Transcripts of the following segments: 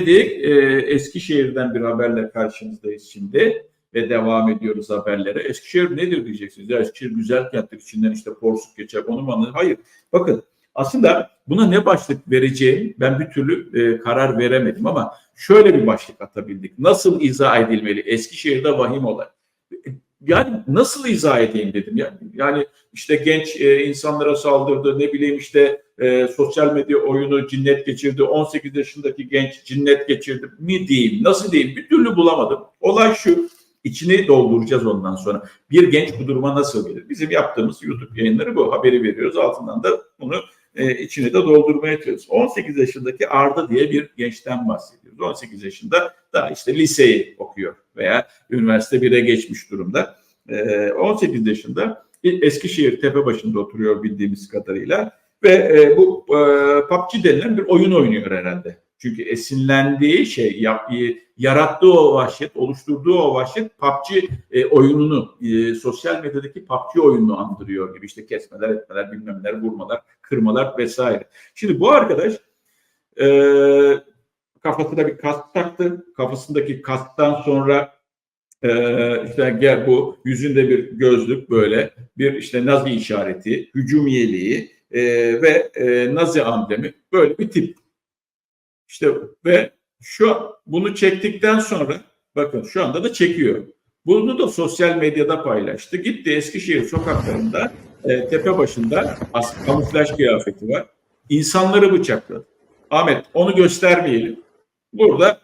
dedik. Ee, Eskişehir'den bir haberle karşınızdayız şimdi ve devam ediyoruz haberlere. Eskişehir nedir diyeceksiniz? Ya Eskişehir güzel kenttir. içinden işte porsuk geçer. Onu mu? Hayır. Bakın aslında buna ne başlık vereceğim ben bir türlü e, karar veremedim ama şöyle bir başlık atabildik. Nasıl izah edilmeli? Eskişehir'de vahim olay. Yani nasıl izah edeyim dedim. Yani, işte genç e, insanlara saldırdı ne bileyim işte e, sosyal medya oyunu cinnet geçirdi. 18 yaşındaki genç cinnet geçirdi mi diyeyim nasıl diyeyim bir türlü bulamadım. Olay şu içini dolduracağız ondan sonra. Bir genç bu duruma nasıl gelir? Bizim yaptığımız YouTube yayınları bu. Haberi veriyoruz. Altından da bunu e, içini de doldurmaya çalışıyoruz. 18 yaşındaki Arda diye bir gençten bahsediyoruz. 18 yaşında daha işte liseyi okuyor veya üniversite 1'e geçmiş durumda. E, 18 yaşında Eskişehir Tepebaşı'nda oturuyor bildiğimiz kadarıyla ve e, bu e, PUBG denilen bir oyun oynuyor herhalde. Çünkü esinlendiği şey, yap, yarattığı o vahşet, oluşturduğu o vahşet PUBG e, oyununu, e, sosyal medyadaki PUBG oyununu andırıyor gibi. işte kesmeler, etmeler, bilmem neler, vurmalar, kırmalar vesaire. Şimdi bu arkadaş e, kafasına bir kask taktı. Kafasındaki kasktan sonra e, işte gel bu yüzünde bir gözlük böyle bir işte Nazi işareti, hücum e, ve e, Nazi amblemi böyle bir tip. İşte ve şu bunu çektikten sonra bakın şu anda da çekiyor. Bunu da sosyal medyada paylaştı. Gitti Eskişehir sokaklarında e, tepe başında kamuflaj kıyafeti var. İnsanları bıçakladı. Ahmet onu göstermeyelim. Burada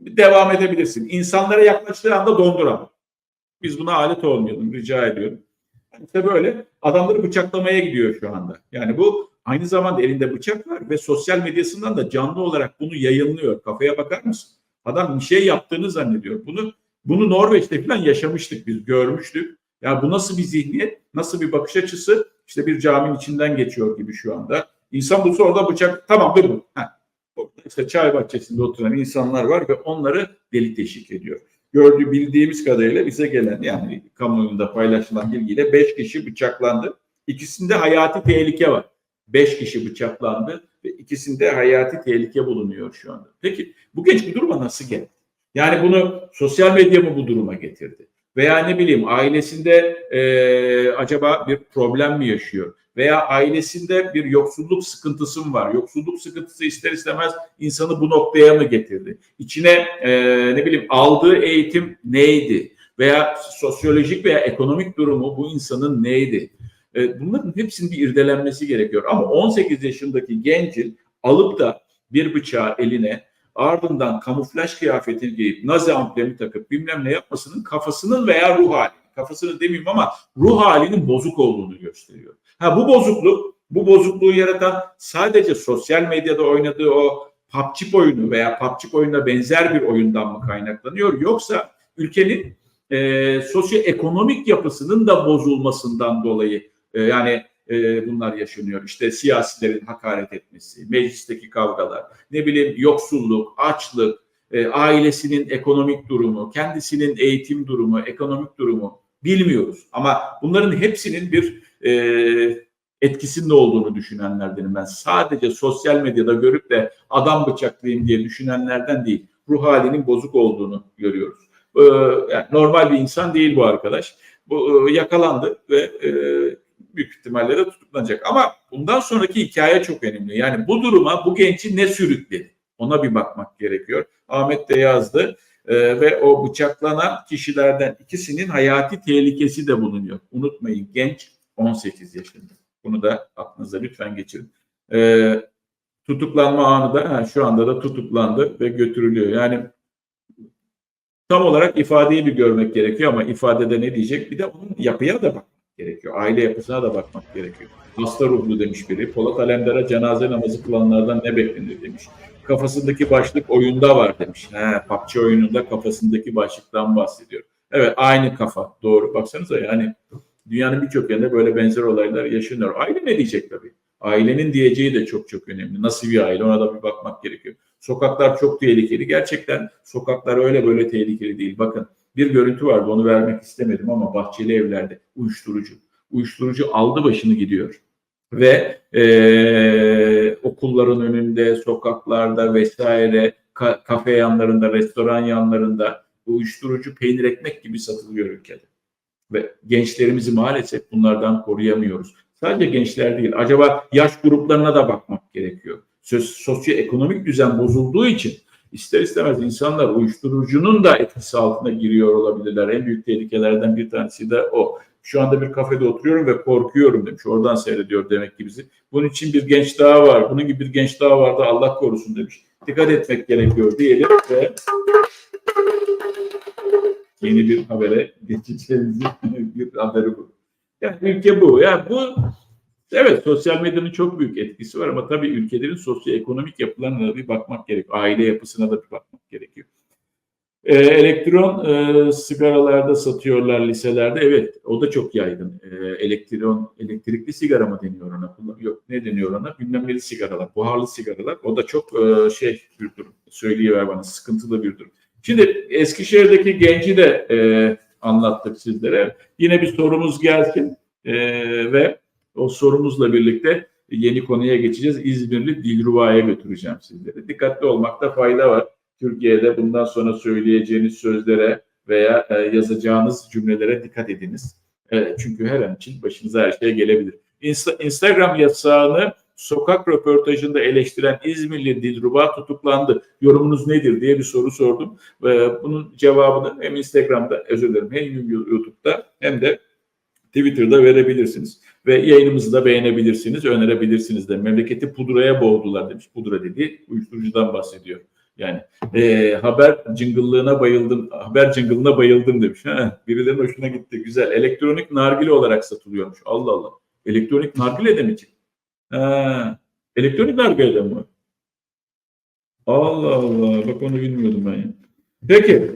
devam edebilirsin. İnsanlara yaklaştığı anda donduran. Biz buna alet olmayalım rica ediyorum. İşte böyle adamları bıçaklamaya gidiyor şu anda. Yani bu aynı zamanda elinde bıçak var ve sosyal medyasından da canlı olarak bunu yayınlıyor. Kafaya bakar mısın? Adam bir şey yaptığını zannediyor. Bunu bunu Norveç'te falan yaşamıştık biz, görmüştük. Ya bu nasıl bir zihniyet, nasıl bir bakış açısı? İşte bir caminin içinden geçiyor gibi şu anda. İnsan bulsa orada bıçak, tamam dur bu. İşte çay bahçesinde oturan insanlar var ve onları delik deşik ediyor gördüğü bildiğimiz kadarıyla bize gelen yani kamuoyunda paylaşılan bilgiyle 5 kişi bıçaklandı. İkisinde hayati tehlike var. 5 kişi bıçaklandı ve ikisinde hayati tehlike bulunuyor şu anda. Peki bu genç bu duruma nasıl geldi? Yani bunu sosyal medya mı bu duruma getirdi? Veya ne bileyim ailesinde e, acaba bir problem mi yaşıyor? Veya ailesinde bir yoksulluk sıkıntısı mı var? Yoksulluk sıkıntısı ister istemez insanı bu noktaya mı getirdi? İçine e, ne bileyim aldığı eğitim neydi? Veya sosyolojik veya ekonomik durumu bu insanın neydi? E, bunların hepsinin bir irdelenmesi gerekiyor. Ama 18 yaşındaki gencin alıp da bir bıçağı eline ardından kamuflaj kıyafetini giyip nazi amblemi takıp bilmem ne yapmasının kafasının veya ruh hali kafasını demeyeyim ama ruh halinin bozuk olduğunu gösteriyor. Ha bu bozukluk, bu bozukluğu yaratan sadece sosyal medyada oynadığı o PUBG oyunu veya PUBG oyuna benzer bir oyundan mı kaynaklanıyor yoksa ülkenin e, sosyoekonomik yapısının da bozulmasından dolayı e, yani e, bunlar yaşanıyor. İşte siyasilerin hakaret etmesi, meclisteki kavgalar, ne bileyim yoksulluk, açlık, e, ailesinin ekonomik durumu, kendisinin eğitim durumu, ekonomik durumu bilmiyoruz. Ama bunların hepsinin bir e, etkisinde olduğunu düşünenlerdenim ben. Sadece sosyal medyada görüp de adam bıçaklayayım diye düşünenlerden değil. Ruh halinin bozuk olduğunu görüyoruz. Ee, yani normal bir insan değil bu arkadaş. Bu e, yakalandı ve e, büyük ihtimalle de tutuklanacak. Ama bundan sonraki hikaye çok önemli. Yani bu duruma bu genci ne sürükledi? Ona bir bakmak gerekiyor. Ahmet de yazdı e, ve o bıçaklanan kişilerden ikisinin hayati tehlikesi de bulunuyor. Unutmayın genç 18 yaşında. Bunu da aklınıza lütfen geçirin. E, tutuklanma anı da ha, şu anda da tutuklandı ve götürülüyor. Yani tam olarak ifadeyi bir görmek gerekiyor ama ifadede ne diyecek? Bir de onun yapıya da bakmak gerekiyor. Aile yapısına da bakmak gerekiyor. Hasta ruhlu demiş biri. Polat Alemdar'a cenaze namazı kılanlardan ne beklenir demiş. Kafasındaki başlık oyunda var demiş. He, PUBG oyununda kafasındaki başlıktan bahsediyor. Evet aynı kafa doğru. Baksanıza yani dünyanın birçok yerinde böyle benzer olaylar yaşanıyor. Aile ne diyecek tabii? Ailenin diyeceği de çok çok önemli. Nasıl bir aile ona da bir bakmak gerekiyor. Sokaklar çok tehlikeli. Gerçekten sokaklar öyle böyle tehlikeli değil. Bakın bir görüntü vardı onu vermek istemedim ama bahçeli evlerde uyuşturucu. Uyuşturucu aldı başını gidiyor. Ve e, okulların önünde, sokaklarda vesaire ka- kafe yanlarında, restoran yanlarında uyuşturucu, peynir, ekmek gibi satılıyor ülkede. Ve gençlerimizi maalesef bunlardan koruyamıyoruz. Sadece gençler değil. Acaba yaş gruplarına da bakmak gerekiyor. Söz, sosyoekonomik düzen bozulduğu için ister istemez insanlar uyuşturucunun da etkisi altına giriyor olabilirler. En büyük tehlikelerden bir tanesi de o. Şu anda bir kafede oturuyorum ve korkuyorum demiş. Oradan seyrediyor demek ki bizi. Bunun için bir genç daha var. Bunun gibi bir genç daha vardı Allah korusun demiş. Dikkat etmek gerekiyor diyelim ve yeni bir habere geçeceğiz. bir haberi bu. Yani ülke bu. Yani bu evet sosyal medyanın çok büyük etkisi var ama tabii ülkelerin sosyoekonomik yapılarına da bir bakmak gerekiyor. Aile yapısına da bir bakmak gerekiyor. Ee, elektron e, sigaralarda satıyorlar liselerde. Evet, o da çok yaygın. Ee, elektron elektrikli sigara mı deniyor ona? Yok, ne deniyor ona? Bilmem sigaralar, buharlı sigaralar. O da çok e, şey bir durum. Söyleyiver bana, sıkıntılı bir durum. Şimdi Eskişehir'deki genci de e, anlattık sizlere. Yine bir sorumuz gelsin e, ve o sorumuzla birlikte yeni konuya geçeceğiz. İzmirli Dilruba'ya götüreceğim sizleri. Dikkatli olmakta fayda var. Türkiye'de bundan sonra söyleyeceğiniz sözlere veya e, yazacağınız cümlelere dikkat ediniz. Çünkü her an için başınıza her şey gelebilir. Insta- Instagram yasağını sokak röportajında eleştiren İzmirli Dilruba tutuklandı. Yorumunuz nedir diye bir soru sordum. Bunun cevabını hem Instagram'da özür dilerim hem YouTube'da hem de Twitter'da verebilirsiniz. Ve yayınımızı da beğenebilirsiniz, önerebilirsiniz de. Memleketi pudraya boğdular demiş. Pudra dediği uyuşturucudan bahsediyor. Yani e, haber cıngıllığına bayıldım, haber cıngılına bayıldım demiş. Ha, birilerinin hoşuna gitti. Güzel. Elektronik nargile olarak satılıyormuş. Allah Allah. Elektronik nargile de mi çıktı? Ha, elektronik nargile de mi? Allah Allah. Bak onu bilmiyordum ben ya. Peki.